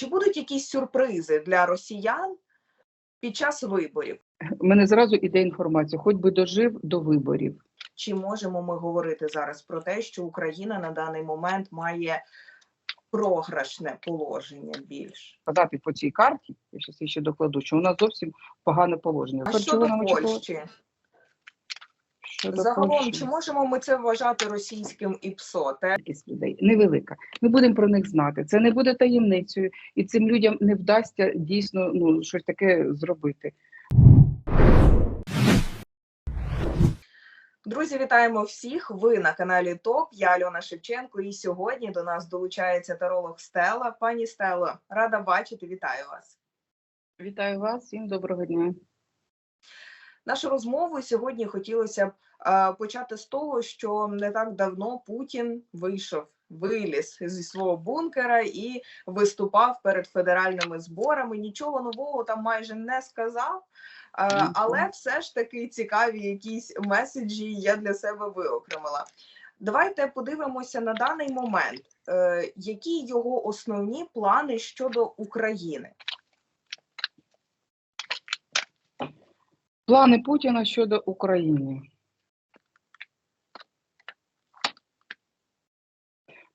Чи будуть якісь сюрпризи для росіян під час виборів? У мене зразу іде інформація, хоч би дожив до виборів. Чи можемо ми говорити зараз про те, що Україна на даний момент має програшне положення більш? Сказати по цій карті, я зараз ще докладу, що у нас зовсім погане положення. А нам очікували- Польщі? Загалом, чи можемо ми це вважати російським ІПСО? Те, кількість людей невелика. Ми будемо про них знати. Це не буде таємницею, і цим людям не вдасться дійсно ну щось таке зробити. Друзі, вітаємо всіх! Ви на каналі ТОП. Я Альона Шевченко. І сьогодні до нас долучається таролог Стела. Пані Стело, рада бачити. Вітаю вас. Вітаю вас, всім доброго дня. Нашу розмову сьогодні хотілося б почати з того, що не так давно Путін вийшов, виліз зі свого бункера і виступав перед федеральними зборами. Нічого нового там майже не сказав. Але все ж таки цікаві якісь меседжі я для себе виокремила. Давайте подивимося на даний момент, е, які його основні плани щодо України. Плани Путіна щодо України.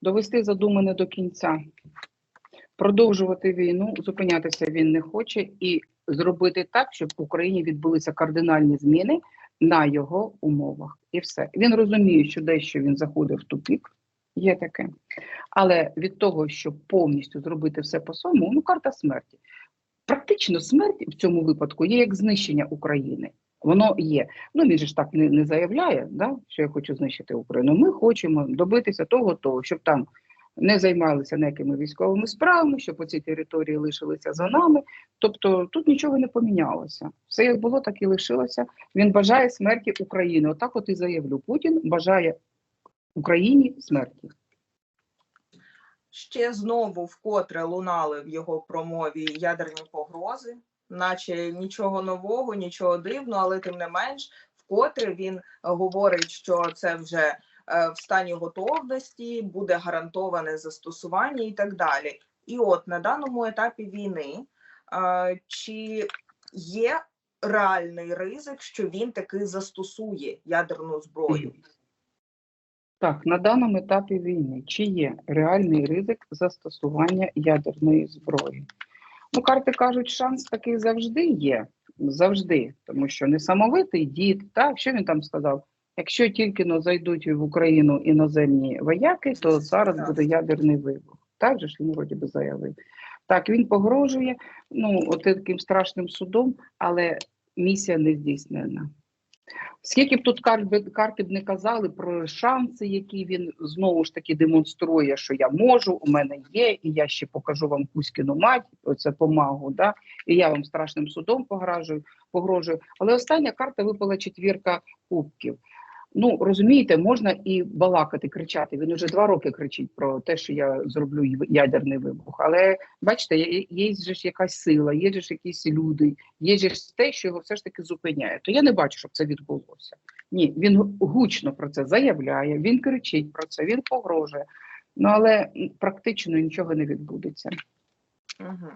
Довести задумане до кінця, продовжувати війну, зупинятися він не хоче, і зробити так, щоб в Україні відбулися кардинальні зміни на його умовах. І все. Він розуміє, що дещо він заходить в тупік, є таке. Але від того, щоб повністю зробити все по своєму, ну карта смерті. Практично смерть в цьому випадку є як знищення України. Воно є. Ну він же ж так не, не заявляє, да, що я хочу знищити Україну. Ми хочемо добитися того, того, щоб там не займалися ніякими військовими справами, щоб оці території лишилися за нами. Тобто тут нічого не помінялося. Все як було, так і лишилося. Він бажає смерті України. Отак, от і заявлю. Путін бажає Україні смерті. Ще знову вкотре лунали в його промові ядерні погрози, наче нічого нового, нічого дивного, але тим не менш, вкотре він говорить, що це вже е, в стані готовності, буде гарантоване застосування і так далі. І от на даному етапі війни е, чи є реальний ризик, що він таки застосує ядерну зброю? Так, на даному етапі війни чи є реальний ризик застосування ядерної зброї? Ну, карти кажуть, шанс такий завжди є. Завжди, тому що несамовитий дід, так, що він там сказав? Якщо тільки но зайдуть в Україну іноземні вояки, то зараз буде ядерний вибух. Так же ж він вроді би заявив. Так, він погрожує ну, от таким страшним судом, але місія не здійснена. Скільки б тут карти б не казали про шанси, які він знову ж таки демонструє, що я можу, у мене є, і я ще покажу вам Кузькіну мать, оце помагу, да? і я вам страшним судом погрожую. Але остання карта випала четвірка кубків. Ну, розумієте, можна і балакати, кричати. Він уже два роки кричить про те, що я зроблю ядерний вибух. Але бачите, є, ж якась сила, є ж якісь люди, є ж те, що його все ж таки зупиняє. То я не бачу, щоб це відбулося. Ні, він гучно про це заявляє, він кричить про це, він погрожує. Ну але практично нічого не відбудеться. Угу.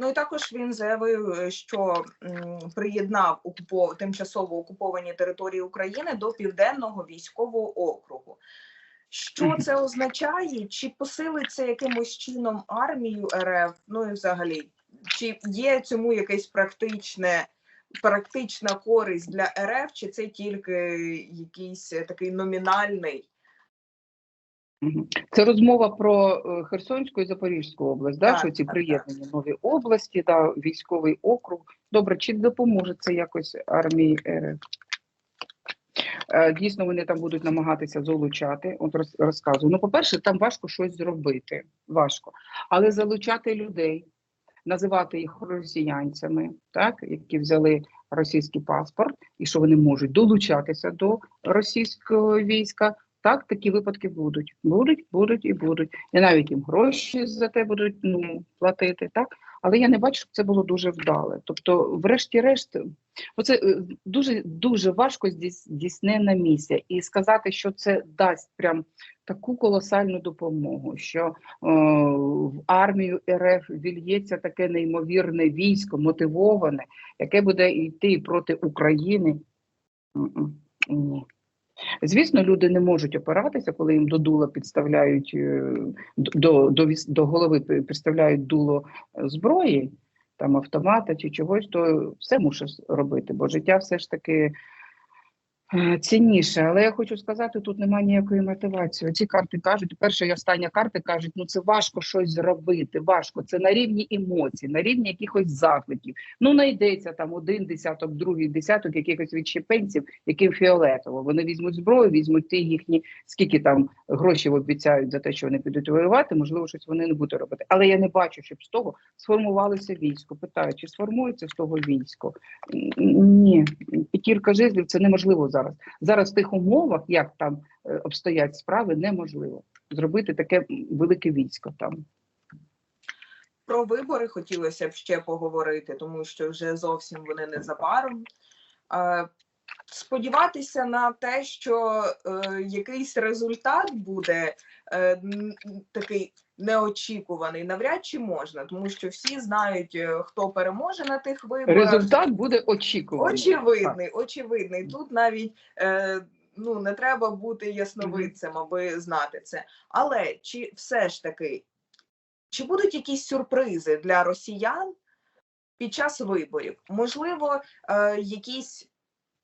Ну і також він заявив, е, що приєднав окупов... тимчасово окуповані території України до південного військового округу. Що це означає? Чи посилиться якимось чином армію РФ? Ну і взагалі, чи є цьому якесь практичне, практична користь для РФ, чи це тільки якийсь е, такий номінальний? Це розмова про е, Херсонську і Запорізьку область, да, Так, що ці так, приєднані нові області, да, військовий округ. Добре, чи допоможе це якось армії? Е, Дійсно, вони там будуть намагатися залучати. От роз- розказую. Ну, по-перше, там важко щось зробити. Важко. Але залучати людей, називати їх росіянцями, так, які взяли російський паспорт, і що вони можуть долучатися до російського війська. Так, такі випадки будуть. Будуть, будуть і будуть. І навіть їм гроші за те будуть ну, платити, так? Але я не бачу, щоб це було дуже вдале. Тобто, врешті-решт, оце е, дуже дуже важко здійс- здійснена місія. І сказати, що це дасть прям таку колосальну допомогу, що е, в армію РФ вільється таке неймовірне військо, мотивоване, яке буде йти проти України. Ні. Звісно, люди не можуть опиратися, коли їм до дула підставляють е, до, до, до голови підставляють дуло е, зброї, там автомата чи чогось, то все мушу робити, бо життя все ж таки цінніше. Але я хочу сказати, тут немає ніякої мотивації. Ці карти кажуть, перша і остання карти кажуть, ну це важко щось зробити. Важко. Це на рівні емоцій, на рівні якихось закликів. Ну, знайдеться там один десяток, другий десяток якихось відщепенців, яким фіолетово. Вони візьмуть зброю, візьмуть ті їхні, скільки там грошей обіцяють за те, що вони підуть воювати. Можливо, щось вони не будуть робити. Але я не бачу, щоб з того сформувалося військо. Питаю, чи сформується з того військо? Ні, п'ятірка жезлів це неможливо зараз. Зараз в тих умовах, як там е, обстоять справи, неможливо зробити таке велике військо там. Про вибори хотілося б ще поговорити, тому що вже зовсім вони незабаром. Сподіватися на те, що е, якийсь результат буде такий неочікуваний, навряд чи можна, тому що всі знають, е, хто переможе на тих виборах. Результат буде очікуваний. Очевидний, очевидний. Тут навіть е, ну не треба бути ясновидцем, аби знати це. Але чи все ж таки, чи будуть якісь сюрпризи для росіян під час виборів? Можливо, е, якісь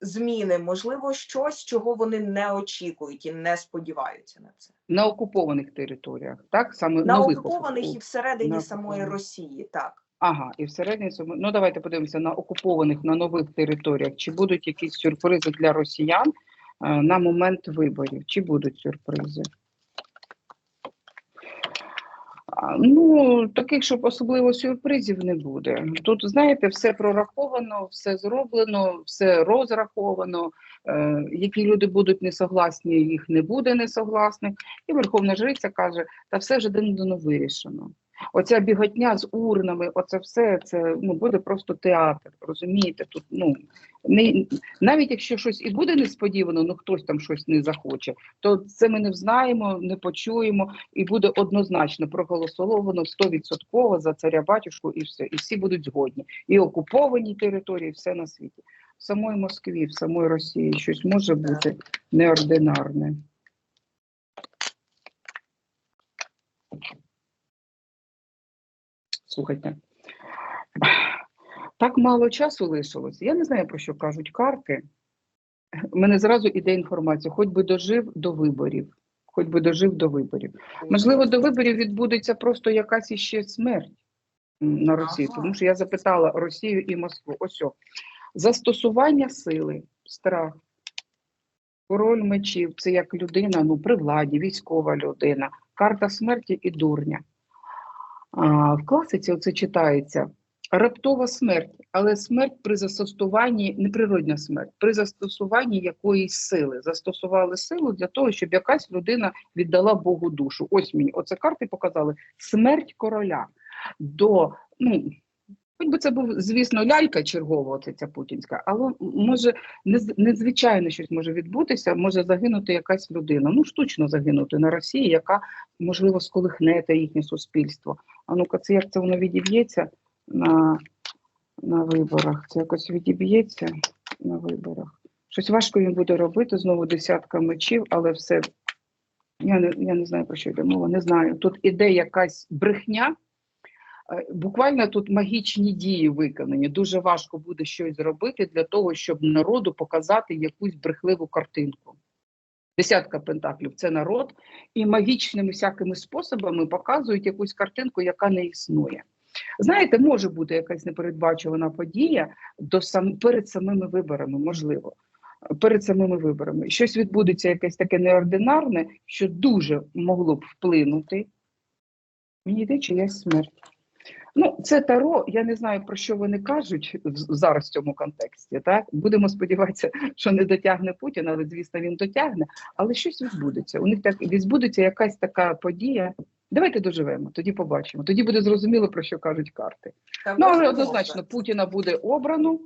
зміни, можливо, щось, чого вони не очікують і не сподіваються на це. на окупованих територіях, так саме На нових окупованих і всередині на самої. Росії, так. Ага, і всередині ну давайте подивимося на окупованих на нових територіях. Чи будуть якісь сюрпризи для росіян е, на момент виборів? Чи будуть сюрпризи? Ну, таких, щоб особливо сюрпризів не буде. Тут, знаєте, все прораховано, все зроблено, все розраховано. Е, які люди будуть несогласні, їх не буде несогласних. І Верховна Жриця каже, та все вже давно вирішено. Оця біготня з урнами, оце все це ну буде просто театр. Розумієте? Тут ну не навіть якщо щось і буде несподівано, ну хтось там щось не захоче, то це ми не знаємо, не почуємо, і буде однозначно проголосовано 100% за царя батюшку, і все, і всі будуть згодні. І окуповані території, і все на світі. В самої Москві, в самої Росії щось може бути неординарне. Слухайте, так мало часу лишилось. Я не знаю, про що кажуть карти. У мене зразу іде інформація, хоч би дожив до виборів. Хоч би дожив до виборів. Можливо, до виборів відбудеться просто якась іще смерть на Росії. Тому що я запитала Росію і Москву. Ось о. застосування сили, страх. Король мечів це як людина, ну при владі, військова людина, карта смерті і дурня. А, в класиці це читається раптова смерть, але смерть при застосуванні, неприродня смерть, при застосуванні якоїсь сили. Застосували силу для того, щоб якась людина віддала Богу душу. Ось мені, оце карти показали смерть короля до. ну, Хоч би це був, звісно, лялька чергова, оце ця путінська, але може нез- незвичайно щось може відбутися, може загинути якась людина. Ну, штучно загинути на Росії, яка, можливо, сколихне те їхнє суспільство. А ну-ка, це як це воно відіб'ється на, на виборах? Це якось відіб'ється на виборах. Щось важко їм буде робити, знову десятка мечів, але все. Я не, я не знаю, про що йде мова, не знаю. Тут іде якась брехня. Е, Буквально тут магічні дії виконані. Дуже важко буде щось зробити для того, щоб народу показати якусь брехливу картинку. Десятка пентаклів це народ, і магічними всякими способами показують якусь картинку, яка не існує. Знаєте, може бути якась непередбачувана подія до сам перед самими виборами, можливо. Перед самими виборами щось відбудеться якесь таке неординарне, що дуже могло б вплинути. Мені йде чиясь смерть. Ну, це таро, я не знаю, про що вони кажуть зараз в цьому контексті. Так? Будемо сподіватися, що не дотягне Путін, але звісно, він дотягне. Але щось відбудеться. У них так відбудеться якась така подія. Давайте доживемо, тоді побачимо. Тоді буде зрозуміло, про що кажуть карти. Там Ну, але однозначно Путіна буде обрано,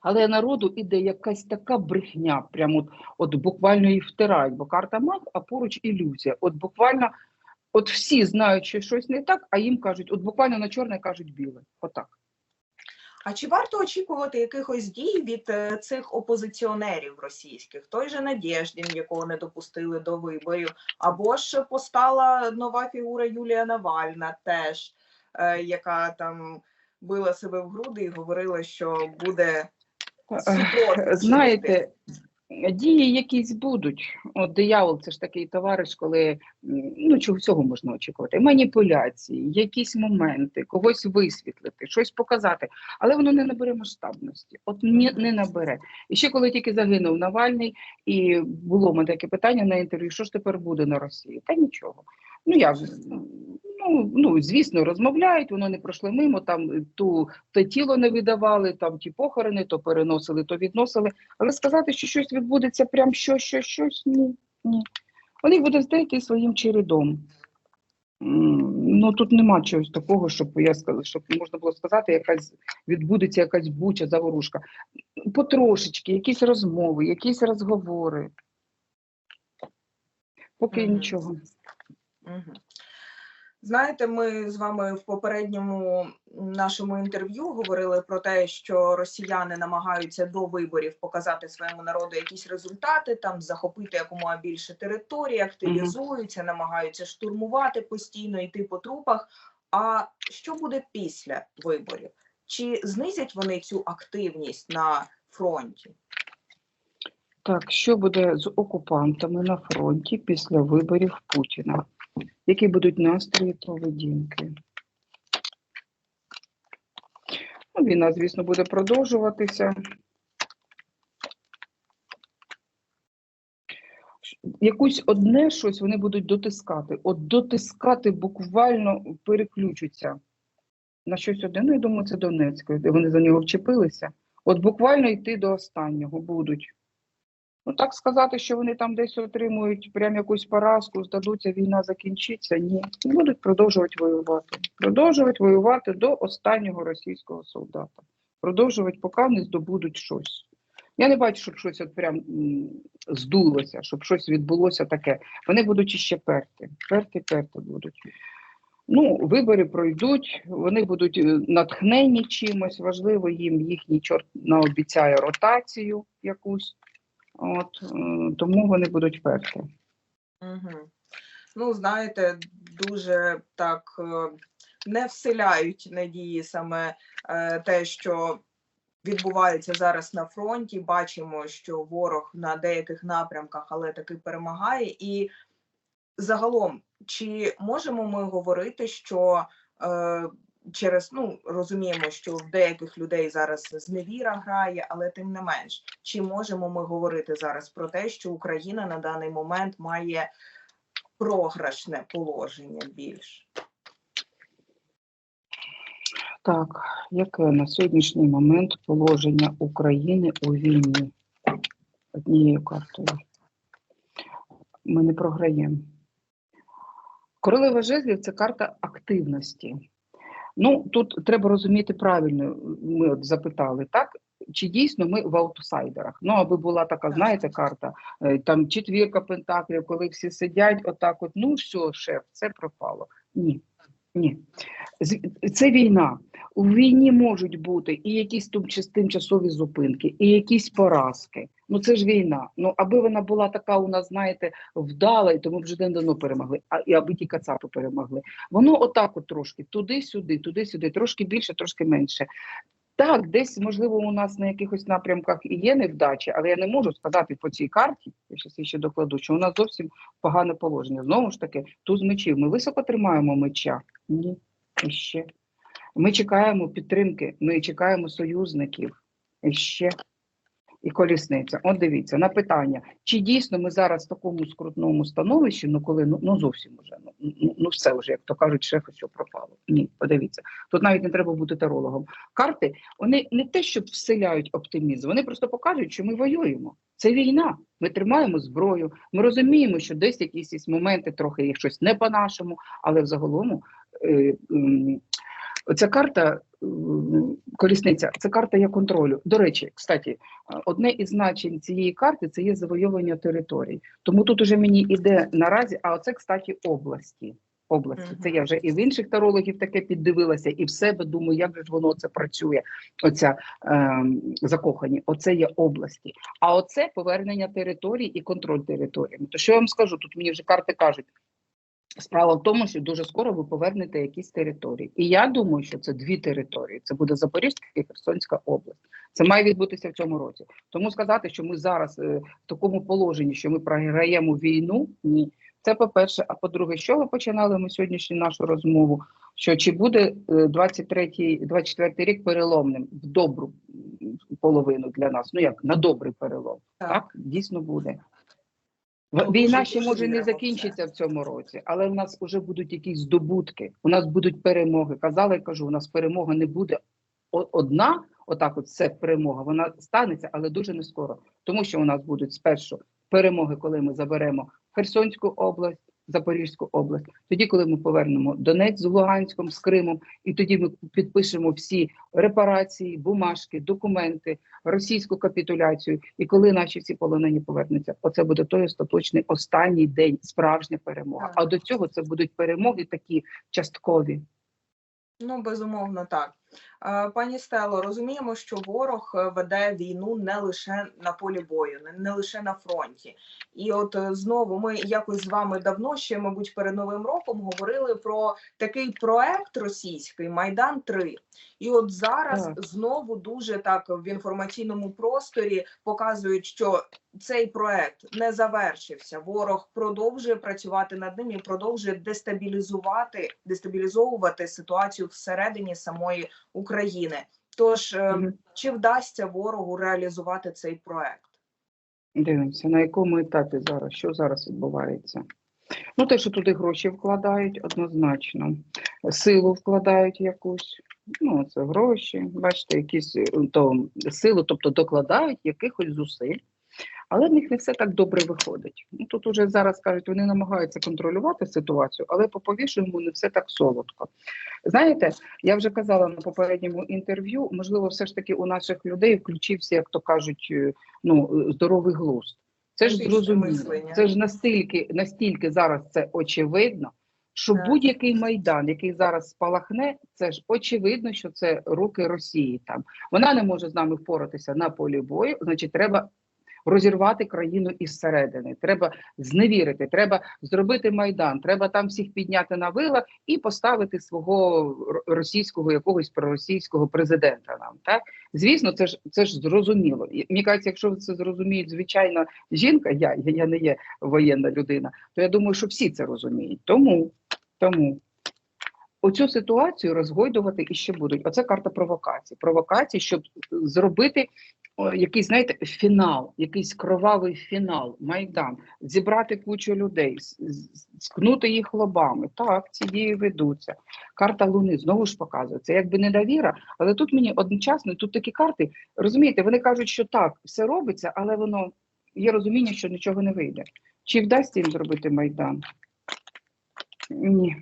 але народу іде якась така брехня, прямо от, от буквально її втирають, бо карта маг, а поруч ілюзія. От буквально, от всі знають, що щось не так, а їм кажуть, от буквально на чорне кажуть біле. Отак. А чи варто очікувати якихось дій від е, цих опозиціонерів російських? Той же Надєждін, якого не допустили до виборів, або ж постала нова фігура Юлія Навальна, теж е, яка там била себе в груди і говорила, що буде Знаєте, дії якісь будуть. От диявол це ж такий товариш, коли ну чого всього можна очікувати. Маніпуляції, якісь моменти, когось висвітлити, щось показати, але воно не набере масштабності. От не, не набере. І ще коли тільки загинув Навальний, і було мене таке питання на інтерв'ю: що ж тепер буде на Росії? Та нічого. Ну як ну, ну звісно, розмовляють, воно не пройшло мимо. Там ту те тіло не видавали, там ті похорони, то переносили, то відносили. Але сказати, що щось відбудеться, прям що, що, щось, ні. ні. Вони будуть здати своїм чередом. Ну тут нема чогось такого, щоб я сказала, щоб можна було сказати, якась відбудеться якась буча, заворушка. Потрошечки, якісь розмови, якісь розговори. Поки Мгм. нічого. Мгм. Знаєте, ми з вами в попередньому нашому інтерв'ю говорили про те, що росіяни намагаються до виборів показати своєму народу якісь результати, там захопити якомога більше території, активізуються, намагаються штурмувати постійно, йти по трупах. А що буде після виборів? Чи знизять вони цю активність на фронті? Так, що буде з окупантами на фронті після виборів Путіна? Які будуть настрої поведінки? Ну, війна, звісно, буде продовжуватися. Якусь одне щось вони будуть дотискати. От дотискати буквально переключаться на щось одне. Ну, я думаю, це Донецьке, де вони за нього вчепилися. От буквально йти до останнього будуть. Ну так сказати, що вони там десь отримують прям якусь поразку, здадуться, війна закінчиться. Ні, будуть продовжувати воювати. Продовжувати воювати до останнього російського солдата. Продовжувати, поки не здобудуть щось. Я не бачу, щоб щось от прям здулося, щоб щось відбулося таке. Вони будуть іще перти. Перти, перти будуть. Ну, вибори пройдуть, вони будуть е, натхнені чимось, важливо їм їхній чорт наобіцяє ротацію якусь. От, тому вони будуть перші. Угу. Ну, знаєте, дуже так е, не вселяють надії саме е, те, що відбувається зараз на фронті. Бачимо, що ворог на деяких напрямках, але таки перемагає. І загалом, чи можемо ми говорити, що е, через ну розуміємо, що в деяких людей зараз зневіра грає, але тим не менш, чи можемо ми говорити зараз про те, що Україна на даний момент має програшне положення більш? Так, яке на сьогоднішній момент положення України у війні? Однією картою. Ми не програємо. Королева жезлів це карта активності. Ну, тут треба розуміти правильно, ми от запитали, так? Чи дійсно ми в аутсайдерах? Ну, аби була така, знаєте, карта, е, там четвірка пентаклів, коли всі сидять, отак, от, ну все, шеф, це пропало. Ні. Ні. Це війна. У війні можуть бути і якісь тим- тимчасові зупинки, і якісь поразки. Ну це ж війна. Ну аби вона була така у нас, знаєте, вдала, і тому вже давно перемогли, а і аби ті кацапи перемогли. Воно отак от трошки туди-сюди, туди-сюди, трошки більше, трошки менше. Так, десь, можливо, у нас на якихось напрямках і є невдачі, але я не можу сказати по цій карті, я зараз ще докладу, що у нас зовсім погане положення. Знову ж таки, туз мечів. Ми високо тримаємо меча? Ні, ще. Ми чекаємо підтримки, ми чекаємо союзників. Ще. І колісниця. От дивіться, на питання, чи дійсно ми зараз в такому скрутному становищі, ну коли ну, ну зовсім уже, ну, ну, ну все вже, як то кажуть, шеф, що пропало. Ні, подивіться. Тут навіть не треба бути тарологом. Карти вони не те, щоб вселяють оптимізм, вони просто покажуть, що ми воюємо. Це війна. Ми тримаємо зброю. Ми розуміємо, що десь якісь моменти, трохи є щось не по-нашому, але в загалому е, м, ця карта. м, Колісниця, це карта є контролю. До речі, кстати, одне із значень цієї карти це є завойовування територій. Тому тут уже мені іде наразі, а оце, кстати, області. Області. Це я вже і в інших тарологів таке піддивилася, і в себе думаю, як же ж воно це працює. Оця ем, закохані. Оце є області. А оце повернення територій і контроль територіями. То що я вам скажу? Тут мені вже карти кажуть. Справа в тому, що дуже скоро ви повернете якісь території. І я думаю, що це дві території: це буде Запорізька і Херсонська область. Це має відбутися в цьому році. Тому сказати, що ми зараз е, в такому положенні, що ми програємо війну, ні. Це по-перше. А по-друге, що ви починали ми сьогоднішню нашу розмову? Що чи буде 23-й, 24-й рік переломним в добру половину для нас? Ну як на добрий перелом? Так, дійсно буде. Ну, Війна ще може не закінчиться в цьому році, але в нас вже будуть якісь здобутки. У нас будуть перемоги. Казала і кажу, у нас перемога не буде одна. Отак, от це перемога. Вона станеться, але дуже не скоро. Тому що у нас будуть спершу перемоги, коли ми заберемо Херсонську область, Запорізьку область. Тоді, коли ми повернемо Донець з Луганськом, з Кримом, і тоді ми підпишемо всі репарації, бумажки, документи, російську капітуляцію. І коли наші всі полонені повернуться, оце буде той остаточний останній день, справжня перемога. А до цього це будуть перемоги такі часткові. Ну, безумовно, так. Пані Стело, розуміємо, що ворог е, веде війну не лише на полі бою, не, лише на фронті. І от е, знову ми якось з вами давно, ще, мабуть, перед Новим роком говорили про такий проект російський Майдан 3 І от зараз Так. знову дуже так в інформаційному просторі показують, що цей проект не завершився. Ворог продовжує працювати над ним і продовжує дестабілізувати, дестабілізовувати ситуацію всередині самої України. Тож е, чи вдасться ворогу реалізувати цей проект? Дивимося, на якому етапі зараз, що зараз відбувається. Ну, те, що туди гроші вкладають, однозначно. Силу вкладають якусь, ну, це гроші, бачите, якісь е, то, силу, тобто докладають якихось зусиль, але в них не все так добре виходить. Ну, тут уже зараз кажуть, вони намагаються контролювати ситуацію, але по повішеному не все так солодко. Знаєте, я вже казала на попередньому інтерв'ю, можливо, все ж таки у наших людей включився, як то кажуть, е, ну, е, здоровий глузд. Це ж зрозуміло. Це ж настільки, настільки зараз це очевидно, що будь-який майдан, який зараз спалахне, це ж очевидно, що це руки Росії. Там вона не може з нами впоратися на полі бою. Значить, треба розірвати країну із середини. Треба зневірити, треба зробити майдан. Треба там всіх підняти на вила і поставити свого російського якогось проросійського президента. Нам так звісно, це ж це ж зрозуміло. Мені кажеться, якщо це зрозуміють звичайна жінка, я, я, не є воєнна людина, то я думаю, що всі це розуміють. Тому, тому оцю ситуацію розгойдувати і ще будуть. Оце карта провокації. Провокації, щоб зробити якийсь, знаєте, фінал, якийсь кровавий фінал, майдан, зібрати кучу людей, скнути їх лобами. Так, ці дії ведуться. Карта Луни знову ж показує. Це якби недовіра, але тут мені одночасно, тут такі карти, розумієте, вони кажуть, що так, все робиться, але воно є розуміння, що нічого не вийде. Чи вдасться їм зробити майдан? Ні.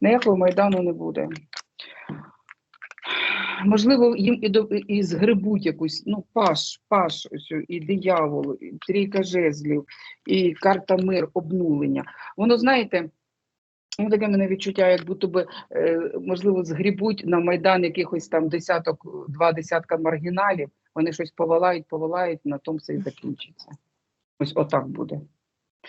Ніякого майдану не буде. Можливо, їм і, до, і згребуть якусь, ну, паш, паш, ось, і диявол, і трійка жезлів, і карта мир, обнулення. Воно, знаєте, ну, таке мене відчуття, як будто би, е, можливо, згрібуть на Майдан якихось там десяток, два десятка маргіналів, вони щось повалають, повалають, на тому все і закінчиться. Ось отак буде.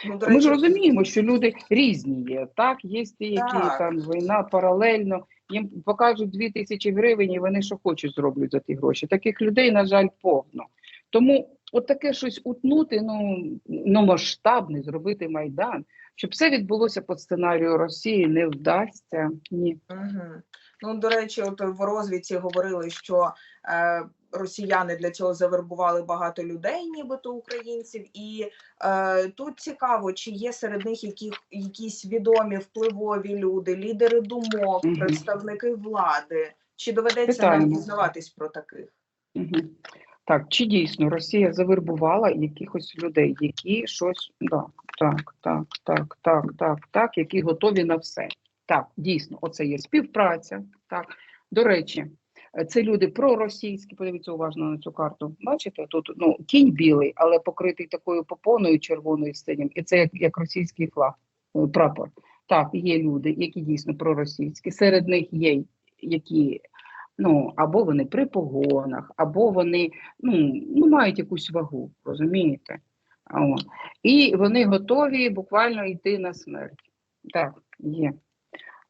Ну, Ми ж розуміємо, що люди різні є. Так, є ті, які Так. там війна паралельно, їм покажуть дві тисячі гривень, і вони що хочуть зроблять за ті гроші. Таких людей, на жаль, повно. Тому от щось утнути, ну, ну масштабне, зробити майдан. Щоб все відбулося по сценарію Росії, не вдасться. Ні. Угу. Ну, до речі, от в розвідці говорили, що е, росіяни для цього завербували багато людей, нібито українців, і е, тут цікаво, чи є серед них які, якісь відомі впливові люди, лідери думок, Мгм. представники влади. Чи доведеться нам дізнаватись про таких? Угу. Так, чи дійсно Росія завербувала якихось людей, які щось да, так, так, так, так, так, так, які готові на все. Так, дійсно, оце є співпраця. Так, до речі, це люди проросійські. Подивіться уважно на цю карту. Бачите, тут ну кінь білий, але покритий такою попоною червоною синім, і це як, як російський флаг, е, прапор. Так, є люди, які дійсно проросійські. Серед них є які. Ну, або вони при погонах, або вони ну, ну, мають якусь вагу, розумієте? От. І вони готові буквально йти на смерть. Так, є.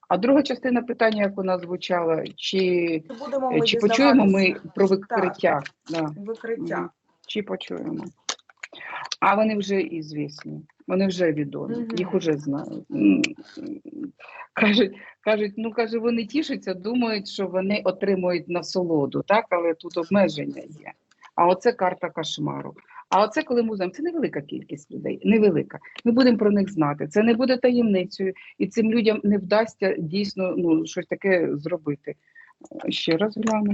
А друга частина питання, як вона звучала, чи, будемо е, ми чи почуємо ми про Так, викриття? Да. викриття. Чи почуємо? А вони вже ізвісні, вони вже відомі, Мгм. їх вже знають. Кажуть, кажуть, ну каже, вони тішаться, думають, що вони отримують насолоду, так, але тут обмеження є. А оце карта кошмару. А оце, коли узнаємо, це невелика кількість людей, невелика. Ми будемо про них знати. Це не буде таємницею, і цим людям не вдасться дійсно ну, щось таке зробити. Ще раз гляну.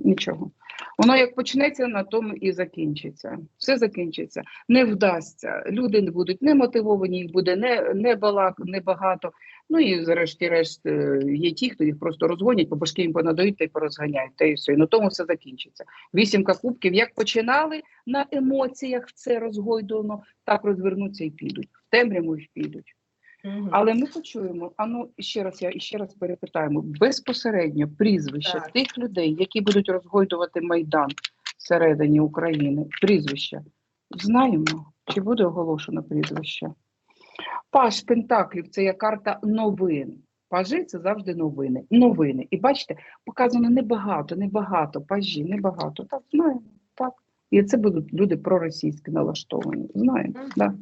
Нічого. Воно як почнеться, на тому і закінчиться. Все закінчиться. Не вдасться. Люди не будуть не мотивовані, їх буде не, не, балак, не багато. Ну і зрешті-решт е, є ті, хто їх просто розгонять, по башки їм понадають та й порозганяють. Та і все. І на тому все закінчиться. Вісімка кубків, як починали на емоціях це розгойдано, так розвернуться і підуть. В темряву і підуть. Мгм. Але ми почуємо, а ну ще раз я ще раз перепитаємо безпосередньо прізвища Так. тих людей, які будуть розгойдувати майдан всередині України. Прізвища знаємо, чи буде оголошено прізвище? Паш Пентаклів це є карта новин. Пажі це завжди новини. Новини. І бачите, показано небагато, небагато, пажі, небагато. Так, знаємо. Так. І це будуть люди проросійські налаштовані. Знаємо. Мгм. Да.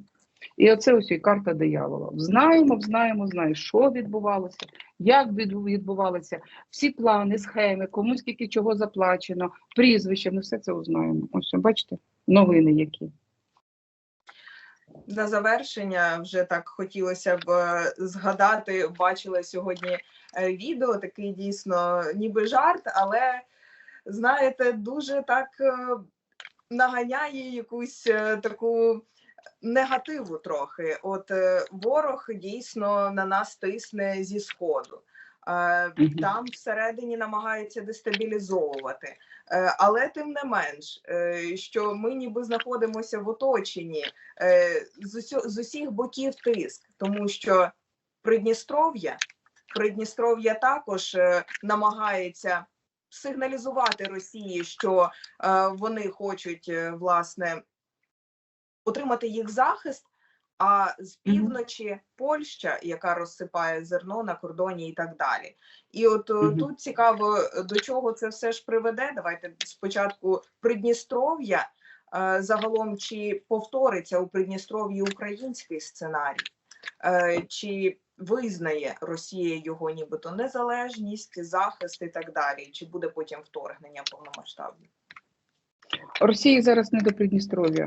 І оце ось і карта диявола. Знаємо, знаємо, знаємо, що відбувалося, як відбу- відбувалося, всі плани, схеми, кому скільки чого заплачено, прізвище, ми все це узнаємо. Ось, бачите, новини які. На завершення вже так хотілося б е, згадати. Бачила сьогодні е, відео, такий дійсно ніби жарт, але знаєте, дуже так е, наганяє якусь таку негативу трохи. От ворог дійсно на нас тисне зі сходу. Там всередині намагається дестабілізовувати. Е, Але тим не менш, е, що ми ніби знаходимося в оточенні е, з, усіх боків тиск, тому що Придністров'я, Придністров'я також намагається сигналізувати Росії, що вони хочуть власне отримати їх захист. А з півночі Польща, яка розсипає зерно на кордоні, і так далі. І от е, тут цікаво, е, до чого це все ж приведе. Давайте спочатку Придністров'я. Е, Загалом, чи повториться у Придністров'ї український сценарій, чи визнає Росія його нібито незалежність, захист і так далі, чи буде потім вторгнення повномасштабне? Росії зараз не до Придністров'я.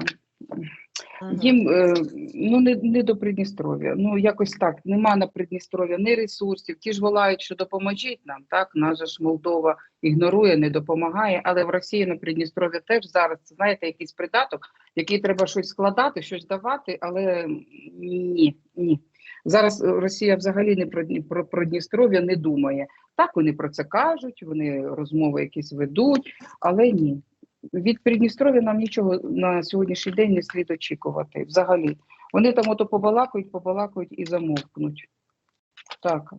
Їм е, ну не, не до Придністров'я. Ну якось так. Нема на Придністров'я ні ресурсів. Ті ж волають, що допоможіть нам. Так наша ж Молдова ігнорує, не допомагає. Але в Росії на Придністров'я теж зараз знаєте якийсь придаток, який треба щось складати, щось давати. Але ні, ні. Зараз Росія взагалі не про, про, про Дністров'я не думає. Так вони про це кажуть, вони розмови якісь ведуть, але ні. Від Придністров'я нам нічого на сьогоднішній день не слід очікувати. Взагалі. Вони там ото побалакають, побалакають і замовкнуть. Так.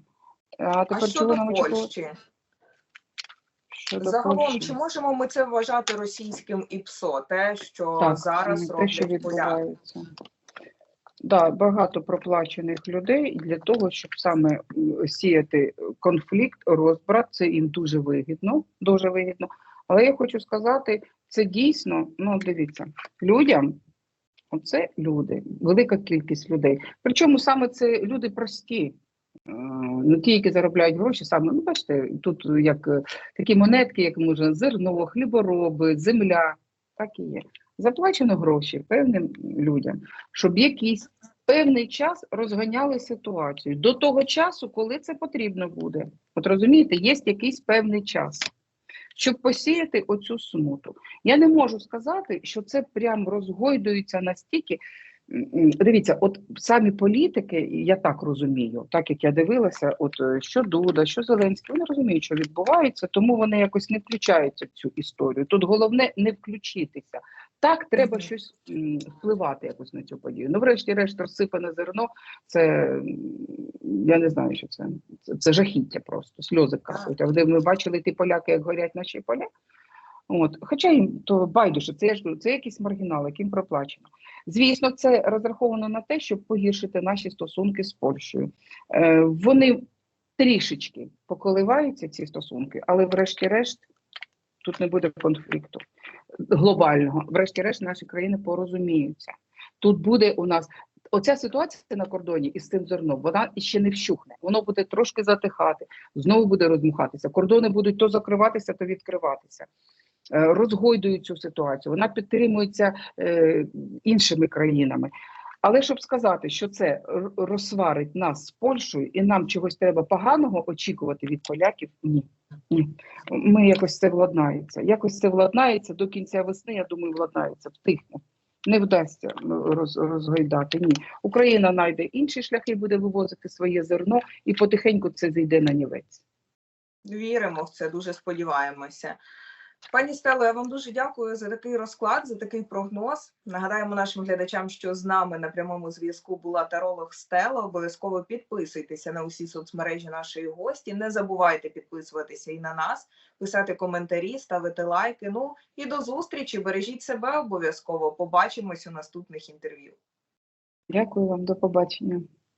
А А тепер щодо чого нам очікувати? Щодо загалом, Польщі? чи можемо ми це вважати російським ІПСО, те, що Так, зараз те, що роблять поляки? відбувається. Да, багато проплачених людей для того, щоб саме сіяти конфлікт, розбрат, це їм дуже вигідно, дуже вигідно. Але я хочу сказати, це дійсно, ну дивіться, людям Оце люди, велика кількість людей. Причому саме це люди прості. е, Ну, ті, які заробляють гроші, саме, ну, бачите, тут як е, такі монетки, як може зерно, хлібороби, земля, так і є. Заплачено гроші певним людям, щоб якийсь певний час розганяли ситуацію до того часу, коли це потрібно буде. От розумієте, є якийсь певний час, щоб посіяти оцю смуту. Я не можу сказати, що це прям розгойдується настільки. Дивіться, от самі політики, я так розумію, так як я дивилася, от е, що Дуда, що Зеленський, вони розуміють, що відбувається, тому вони якось не включаються в цю історію. Тут головне не включитися. Так, треба щось впливати якось на цю подію. Ну, врешті-решт, розсипане зерно, це я не знаю, що це. Це, це жахіття просто, сльози капають. А де ми бачили ті поляки, як горять наші поля. От, хоча їм то байдуже, це я ж це якийсь маргінал, яким проплачено. Звісно, це розраховано на те, щоб погіршити наші стосунки з Польщею. Е, вони трішечки поколиваються ці стосунки, але врешті-решт тут не буде конфлікту глобального. Врешті-решт наші країни порозуміються. Тут буде у нас оця ситуація на кордоні із цим зерном, вона ще не вщухне. Воно буде трошки затихати, знову буде розмухатися. Кордони будуть то закриватися, то відкриватися. Е, Розгойдують цю ситуацію. Вона підтримується е, іншими країнами. Але щоб сказати, що це розсварить нас з Польщею і нам чогось треба поганого очікувати від поляків, ні. Ми якось це владнається. Якось це владнається до кінця весни, я думаю, владнається, втихне. Не вдасться ну, роз, розгойдати. Ні. Україна знайде інші шляхи, буде вивозити своє зерно, і потихеньку це зійде на нівець. Віримо в це, дуже сподіваємося. Пані Стело, я вам дуже дякую за такий розклад, за такий прогноз. Нагадаємо нашим глядачам, що з нами на прямому зв'язку була таролог Стела. Обов'язково підписуйтеся на усі соцмережі нашої гості. Не забувайте підписуватися і на нас, писати коментарі, ставити лайки. Ну і до зустрічі. Бережіть себе обов'язково. Побачимось у наступних інтерв'ю. Дякую вам, до побачення.